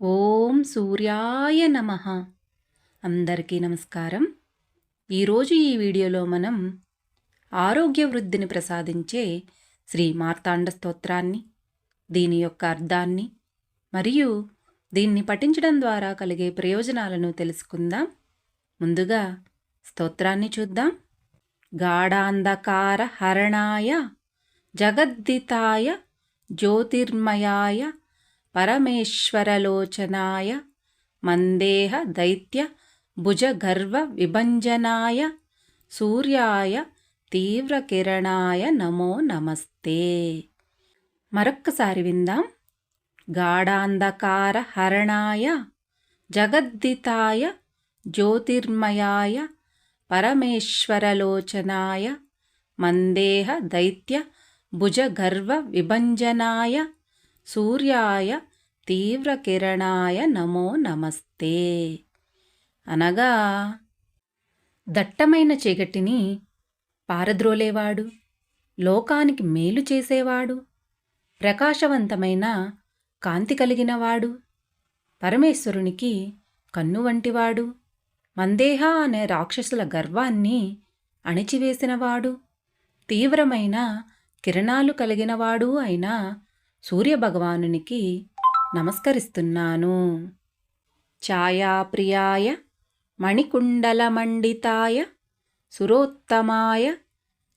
ఓం సూర్యాయ నమ. అందరికీ నమస్కారం. ఈరోజు ఈ వీడియోలో మనం ఆరోగ్య వృద్ధిని ప్రసాదించే శ్రీ మార్తాండ స్తోత్రాన్ని దీని యొక్క అర్థాన్ని మరియు దీన్ని పఠించడం ద్వారా కలిగే ప్రయోజనాలను తెలుసుకుందాం. ముందుగా స్తోత్రాన్ని చూద్దాం. గాఢాంధకార హరణాయ జగద్దితాయ జ్యోతిర్మయాయ పరమేశ్వరలోచనాయ మందేహ దైత్య భుజగర్వ విభంజనాయ సూర్యాయ తీవ్రకిరణాయ నమో నమస్తే. మరొక్కసారి విందాం. గాఢాంధకార హరణాయ జగద్దితాయ జ్యోతిర్మయాయ పరమేశ్వరలోచనాయ మందేహ దైత్య భుజగర్వ విభంజనాయ సూర్యాయ తీవ్రకిరణాయ నమో నమస్తే. అనగా దట్టమైన చీకటిని పారద్రోలేవాడు లోకానికి మేలు చేసేవాడు ప్రకాశవంతమైన కాంతి కలిగినవాడు పరమేశ్వరునికి కన్ను వంటివాడు మందేహ అనే రాక్షసుల గర్వాన్ని అణిచివేసినవాడు తీవ్రమైన కిరణాలు కలిగినవాడు అయిన సూర్యభగవానునికి నమస్కరిస్తున్నాను. ఛాయాప్రియాయ మణికుండలమండితాయ సురోత్తమాయ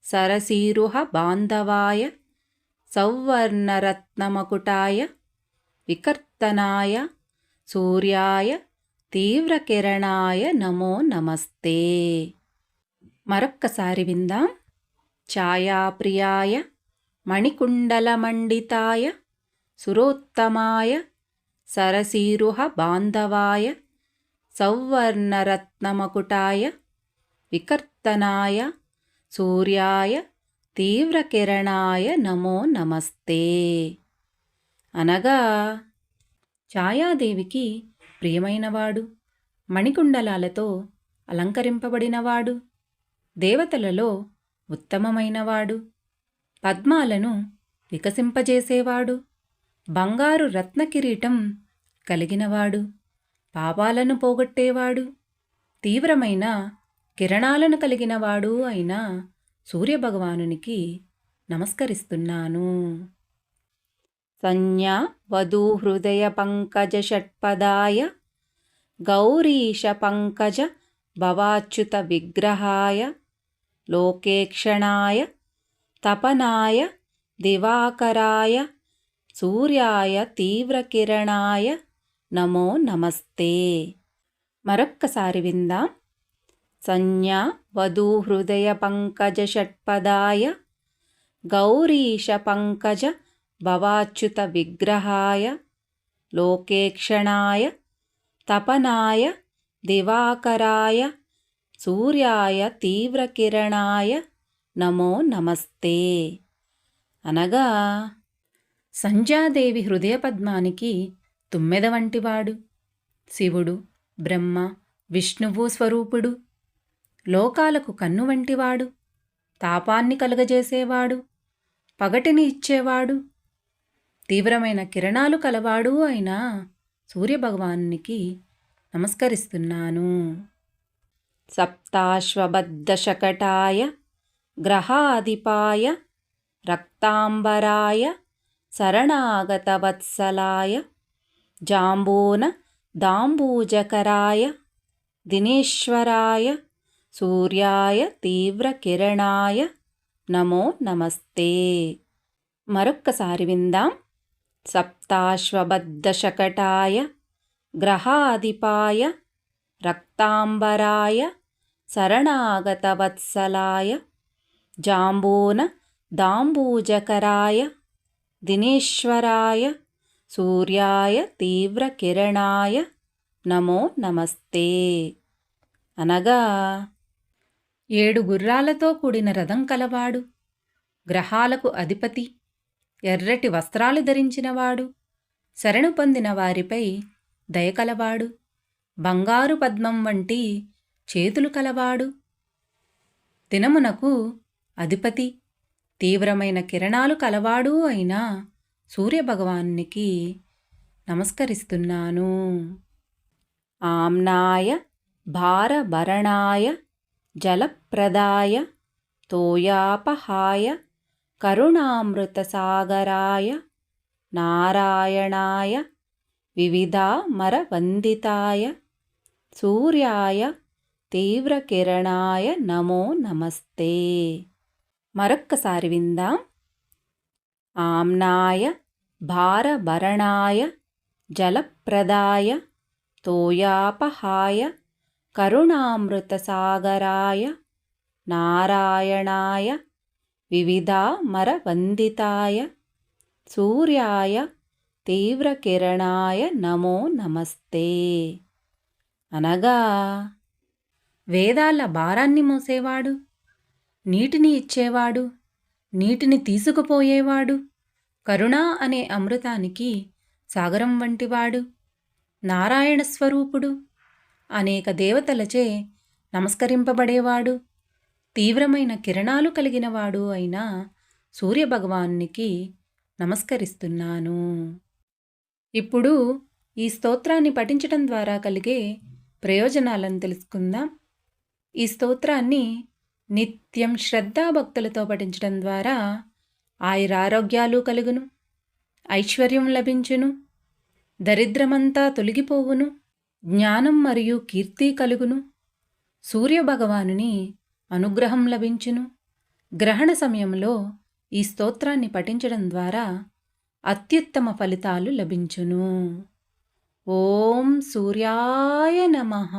సరసీరుహ బాంధవాయ సౌవర్ణరత్నమకుటాయ వికర్తనాయ సూర్యాయ తీవ్రకిరణాయ నమో నమస్తే. మరొక్కసారి విందాం. ఛాయాప్రియాయ మణికుండలమండితాయ సురోత్తమాయ సరసీరుహ బాంధవాయ సౌవర్ణరత్నమకుటాయ వికర్తనాయ సూర్యాయ తీవ్రకిరణాయ నమో నమస్తే. అనగా ఛాయాదేవికి ప్రియమైనవాడు మణికుండలాలతో అలంకరింపబడినవాడు దేవతలలో ఉత్తమమైనవాడు పద్మాలను వికసింపజేసేవాడు బంగారు రత్న కిరీటం కలిగినవాడు పాపాలను పోగొట్టేవాడు తీవ్రమైన కిరణాలను కలిగినవాడు అయిన సూర్యభగవానునికి నమస్కరిస్తున్నాను. సంజ్ఞా వధూహృదయ పంకజ షట్పదాయ గౌరీశ పంకజ భవాచ్యుత విగ్రహాయ లోకేక్షణాయ తపనాయ దివాకరాయ సూర్యాయ తీవ్రకిరణాయ నమో నమస్తే. మరొక్కసారి విందాం. సంజ్ఞా వధూహృదయ పంకజ షట్పదాయ గౌరీశ పంకజ భవాచ్యుత విగ్రహాయ లోకేక్షణాయ తపనాయ దివాకరాయ సూర్యాయ తీవ్రకిరణాయ నమో నమస్తే. అనగా సంధ్యాదేవి హృదయపద్మానికి తుమ్మెద వంటివాడు. శివుడు బ్రహ్మ విష్ణువు స్వరూపుడు. లోకాలకు కన్ను వంటివాడు. తాపాన్ని కలుగజేసేవాడు. పగటిని ఇచ్చేవాడు. తీవ్రమైన కిరణాలు కలవాడు అయిన సూర్యభగవానునికి నమస్కరిస్తున్నాను. సప్తాశ్వబద్ధశకటాయ గ్రహాధిపాయ రక్తాంబరాయ శరణాగతవత్సలాయ జాంబూన దాంబూజకరాయ దినేశ్వరాయ సూర్యాయ తీవ్రకిరణాయ నమో నమస్తే మరొక్కసారి విందాం సప్తాశ్వబద్ధశకటాయ గ్రహాధిపాయ రక్తాంబరాయ శరణాగతవత్సలాయ జాంబూన దాంబూజకరాయ దినేశ్వరాయ సూర్యాయ తీవ్రకిరణాయ నమో నమస్తే అనగా ఏడు గుర్రాలతో కూడిన రథం కలవాడు గ్రహాలకు అధిపతి ఎర్రటి వస్త్రాలు ధరించినవాడు శరణు పొందిన వారిపై దయకలవాడు బంగారు పద్మం వంటి చేతులు కలవాడు. దినమునకు అధిపతి తీవ్రమైన కిరణాలు కలవాడు అయిన సూర్యభగవానికి నమస్కరిస్తున్నాను. ఆమ్నాయ భారభరణాయ జలప్రదాయ తోయాపహాయ కరుణామృతసాగరాయ నారాయణాయ వివిధామరవందితాయ సూర్యాయ తీవ్రకిరణాయ నమో నమస్తే. మరొక్కసారి విందాం. ఆమ్నాయ భారభరణాయ జలప్రదాయ తోయాపహాయ కరుణామృతసాగరాయ నారాయణాయ వివిధామరవందితాయ సూర్యాయ తీవ్రకిరణాయ నమో నమస్తే. అనగా వేదాల భారాన్ని మోసేవాడు. నీటిని ఇచ్చేవాడు నీటిని తీసుకుపోయేవాడు. కరుణ అనే అమృతానికి సాగరం వంటివాడు నారాయణ స్వరూపుడు. అనేక దేవతలచే నమస్కరింపబడేవాడు. తీవ్రమైన కిరణాలు కలిగినవాడు అయిన సూర్యభగవానికి నమస్కరిస్తున్నాను. ఇప్పుడు ఈ స్తోత్రాన్ని పఠించడం ద్వారా కలిగే ప్రయోజనాలను తెలుసుకుందాం. ఈ స్తోత్రాన్ని నిత్యం శ్రద్ధాభక్తులతో పఠించడం ద్వారా ఆయురారోగ్యాలు కలుగును ఐశ్వర్యం లభించును దరిద్రమంతా తొలగిపోవును జ్ఞానం మరియు కీర్తి కలుగును. సూర్యభగవానుని అనుగ్రహం లభించును. గ్రహణ సమయంలో ఈ స్తోత్రాన్ని పఠించడం ద్వారా అత్యుత్తమ ఫలితాలు లభించును. ఓం సూర్యాయ నమః.